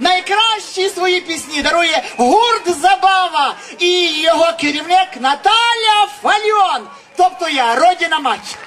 найкращі свої пісні дарує гурт Забава і його керівник Наталя Фальон. Тобто я родіна мать.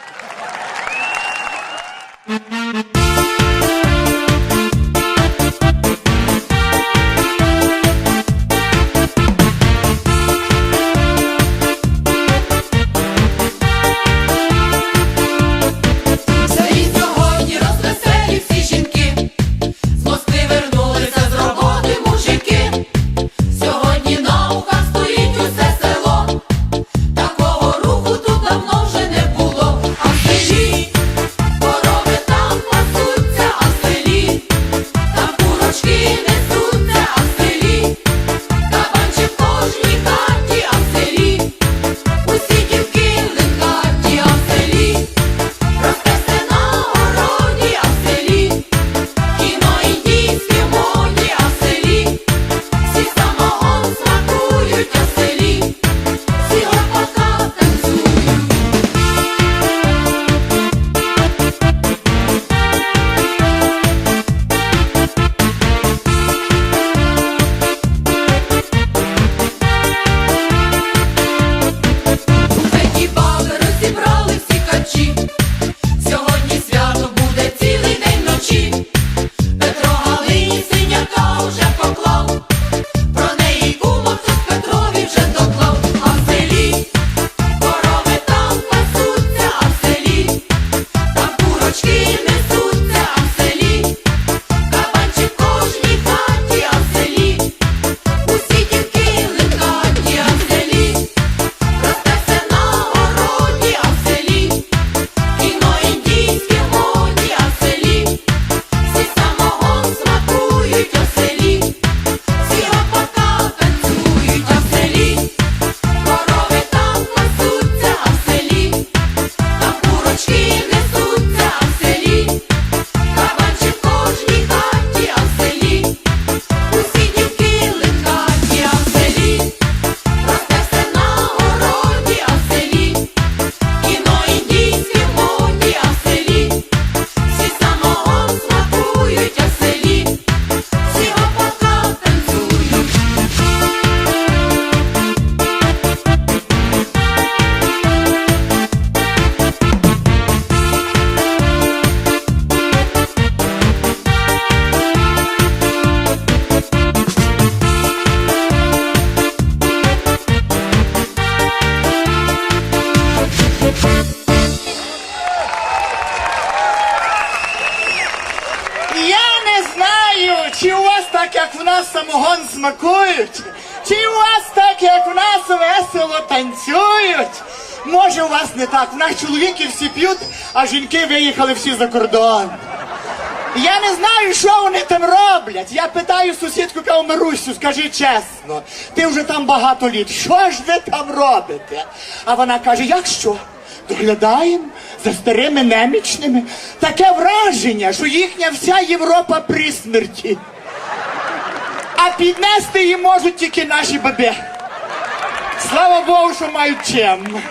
всі п'ють, а жінки виїхали всі за кордон. Я не знаю, що вони там роблять. Я питаю сусідку кажу, скажи чесно, ти вже там багато літ. Що ж ви там робите? А вона каже: як що? Доглядаємо за старими немічними. Таке враження, що їхня вся Європа при смерті. А піднести її можуть тільки наші баби. Слава Богу, що мають чим.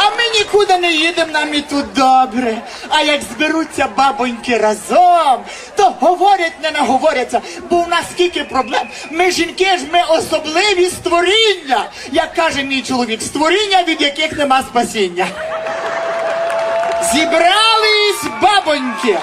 А ми нікуди не їдемо, нам і тут добре. А як зберуться бабоньки разом, то говорять, не наговоряться, бо в нас скільки проблем. Ми жінки ж, ми особливі створіння, як каже мій чоловік, створіння, від яких нема спасіння. Зібрались бабоньки.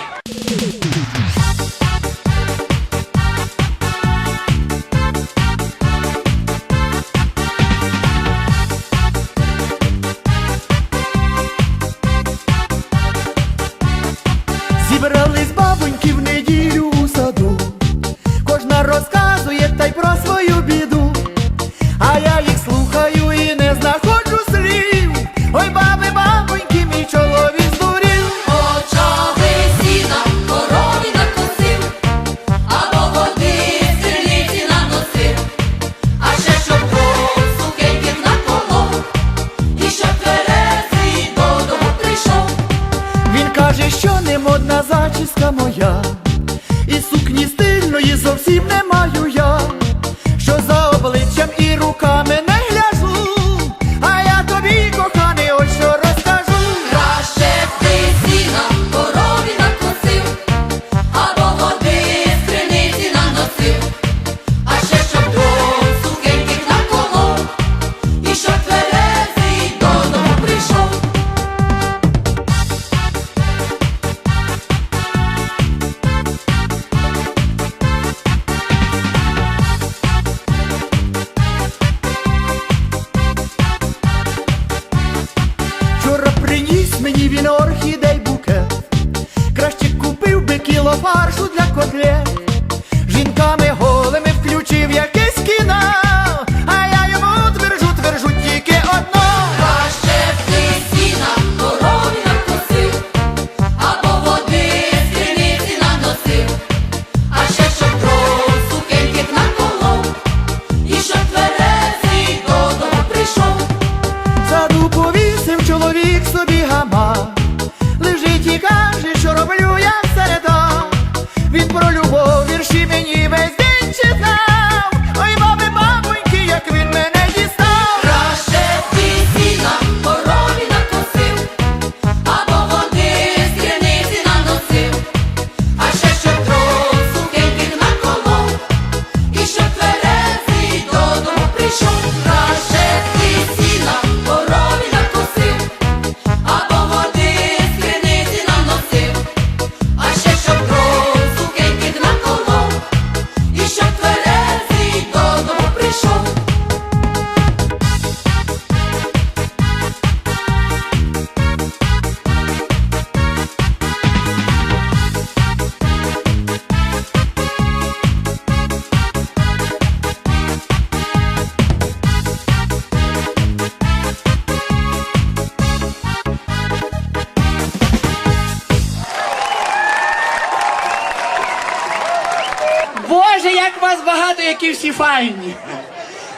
Вас багато, які всі файні.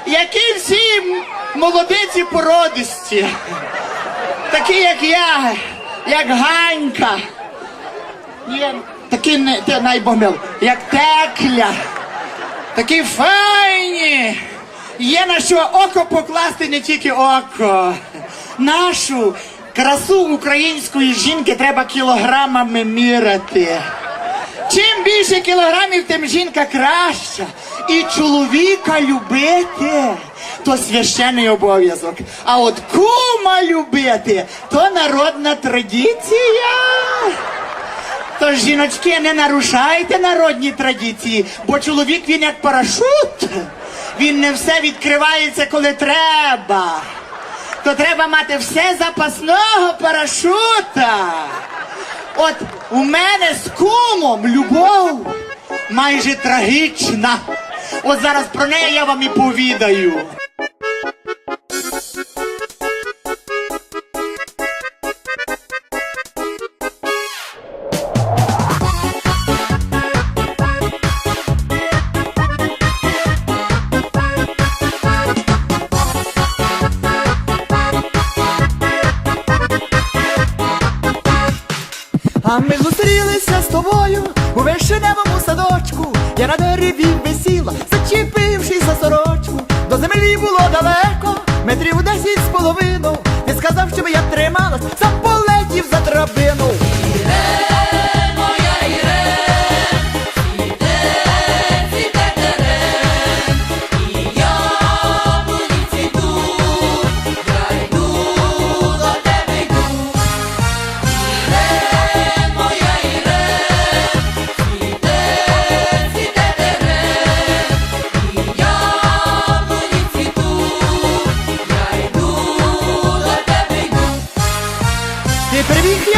Які всі молодиці породисті. Такі, як я, як Ганька. Є такі не ти найбомил, як текля. Такі файні. Є на що око покласти, не тільки око. Нашу красу української жінки треба кілограмами міряти. Більше кілограмів, тим жінка краща. І чоловіка любити то священний обов'язок. А от кума любити то народна традиція. Тож, жіночки, не нарушайте народні традиції, бо чоловік він як парашут. Він не все відкривається, коли треба. То треба мати все запасного парашута. От у мене з кумом любов майже трагічна. От зараз про неї я вам і повідаю. У садочку. Я на дереві висіла, зачепившись за сорочку. До землі було далеко, метрів десять з половину. Ти сказав, щоб я трималась,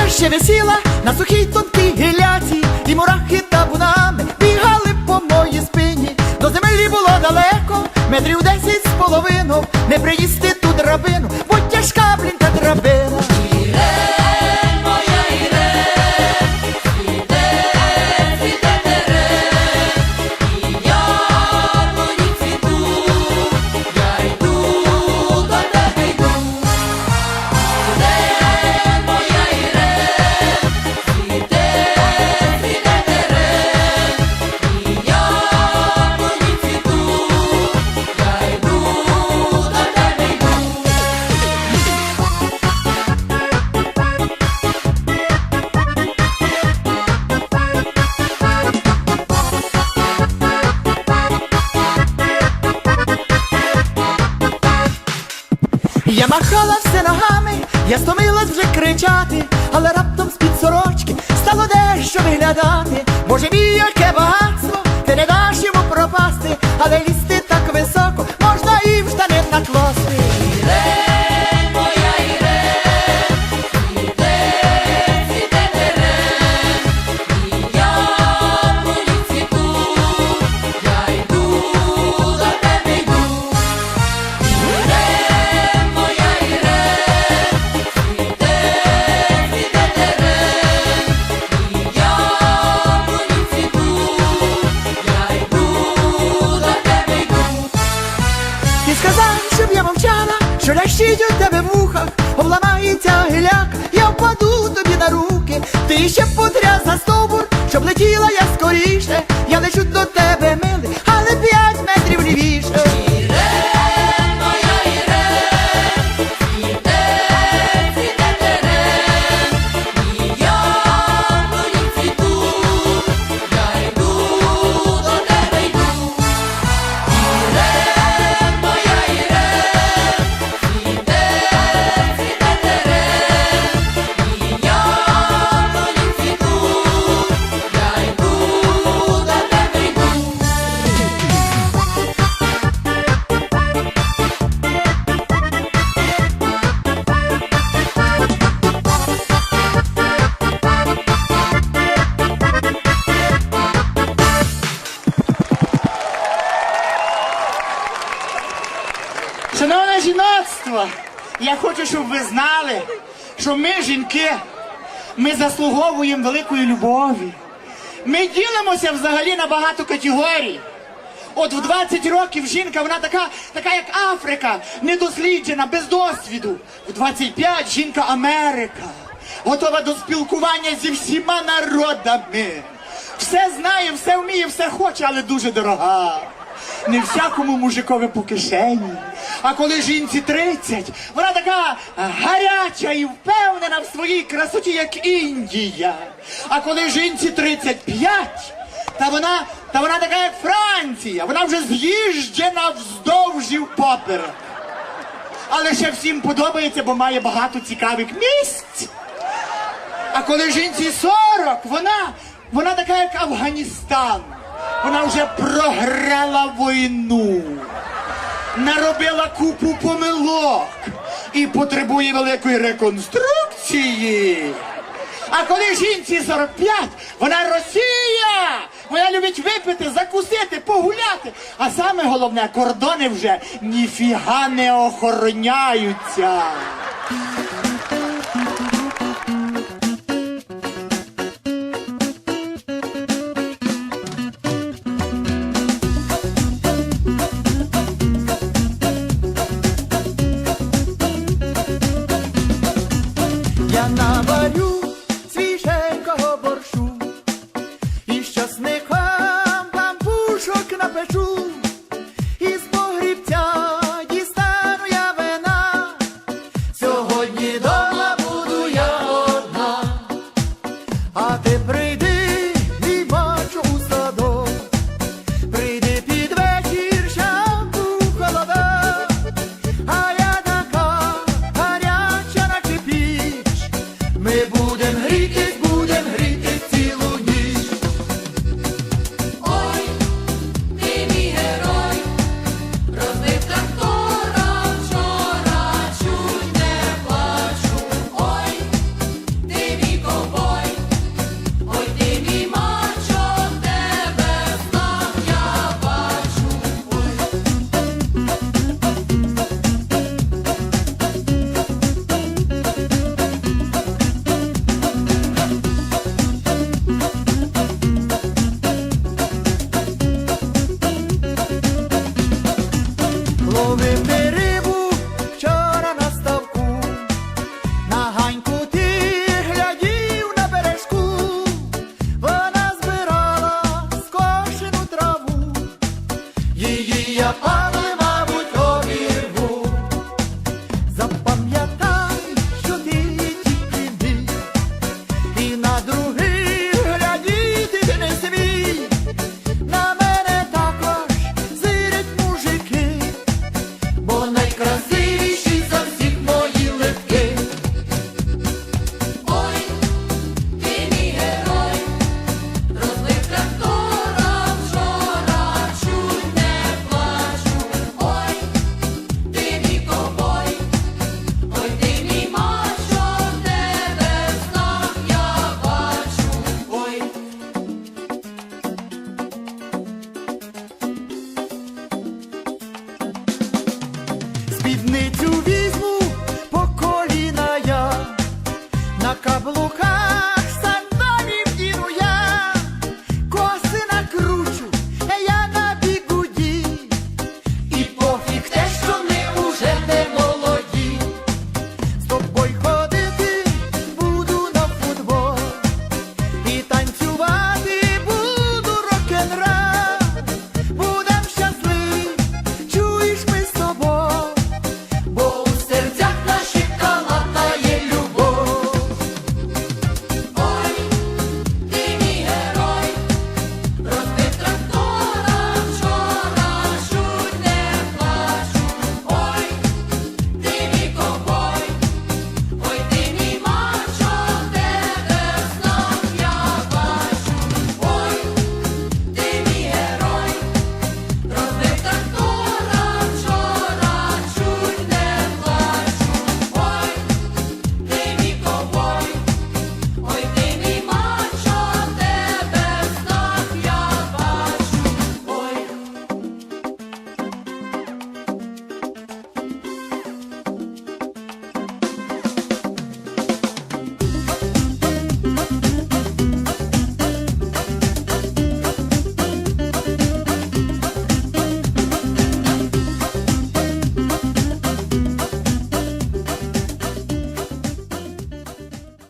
ще висіла на сухій тонкій гіляці, і мурахи табунами бігали по моїй спині. До землі було далеко, метрів десять з половину. Не приїсти ту драбину, бо тяжка, блін, та драбина. Кричати, але раптом з-під сорочки стало дещо виглядати. Боже мій, яке багатство, ти не даш йому пропасти, але лізти так високо обламається гіляк, я впаду тобі на руки, ти ще потряс за стовбур, щоб летіла я скоріше, я лечу до тебе, милий, Шановне жіноцтво, я хочу, щоб ви знали, що ми, жінки, ми заслуговуємо великої любові. Ми ділимося взагалі на багато категорій. От в 20 років жінка, вона така, така як Африка, недосліджена, без досвіду. В 25 жінка Америка, готова до спілкування зі всіма народами. Все знає, все вміє, все хоче, але дуже дорога. Не всякому мужикові по кишені. А коли жінці 30, вона така гаряча і впевнена в своїй красоті, як Індія. А коли жінці 35, та вона, та вона така, як Франція, вона вже з'їжджена вздовж і впоперек. Але ще всім подобається, бо має багато цікавих місць. А коли жінці 40, вона, вона така, як Афганістан. Вона вже програла війну, наробила купу помилок і потребує великої реконструкції. А коли жінці 45, вона Росія! Вона любить випити, закусити, погуляти. А саме головне, кордони вже ніфіга не охороняються. Yana спідницю від...